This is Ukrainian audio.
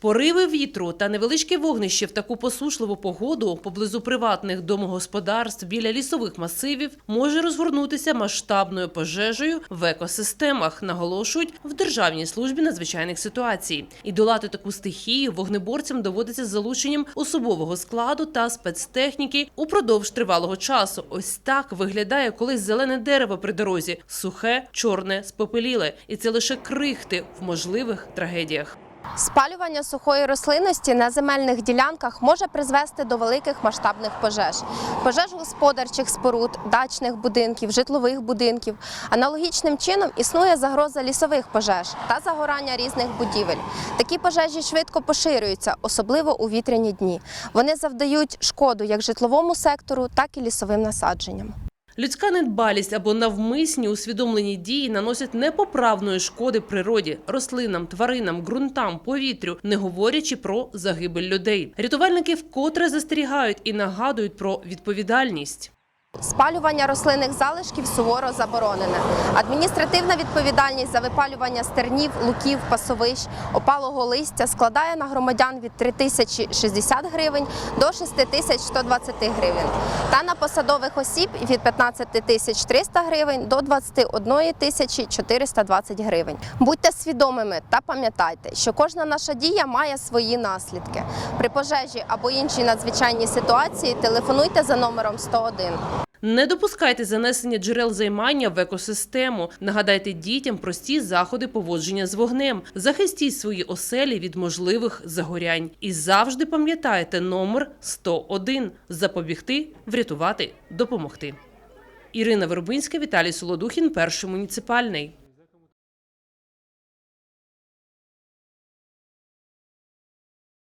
Пориви вітру та невеличке вогнище в таку посушливу погоду поблизу приватних домогосподарств біля лісових масивів може розгорнутися масштабною пожежею в екосистемах, наголошують в Державній службі надзвичайних ситуацій. І долати таку стихію вогнеборцям доводиться з залученням особового складу та спецтехніки упродовж тривалого часу. Ось так виглядає колись зелене дерево при дорозі, сухе, чорне, спопеліле, і це лише крихти в можливих трагедіях. Спалювання сухої рослинності на земельних ділянках може призвести до великих масштабних пожеж, пожеж господарчих споруд, дачних будинків, житлових будинків. Аналогічним чином існує загроза лісових пожеж та загорання різних будівель. Такі пожежі швидко поширюються, особливо у вітряні дні. Вони завдають шкоду як житловому сектору, так і лісовим насадженням. Людська недбалість або навмисні усвідомлені дії наносять непоправної шкоди природі, рослинам, тваринам, ґрунтам, повітрю, не говорячи про загибель людей. Рятувальники вкотре застерігають і нагадують про відповідальність. Спалювання рослинних залишків суворо заборонене. Адміністративна відповідальність за випалювання стернів, луків, пасовищ, опалого листя складає на громадян від 3060 гривень до 6120 гривень. Та на посадових осіб від 15300 гривень до 21420 гривень. Будьте свідомими та пам'ятайте, що кожна наша дія має свої наслідки. При пожежі або іншій надзвичайній ситуації телефонуйте за номером 101. Не допускайте занесення джерел займання в екосистему. Нагадайте дітям прості заходи поводження з вогнем. Захистіть свої оселі від можливих загорянь. І завжди пам'ятайте номер 101 – запобігти, врятувати, допомогти. Ірина Вербинська, Віталій Солодухін, перший муніципальний.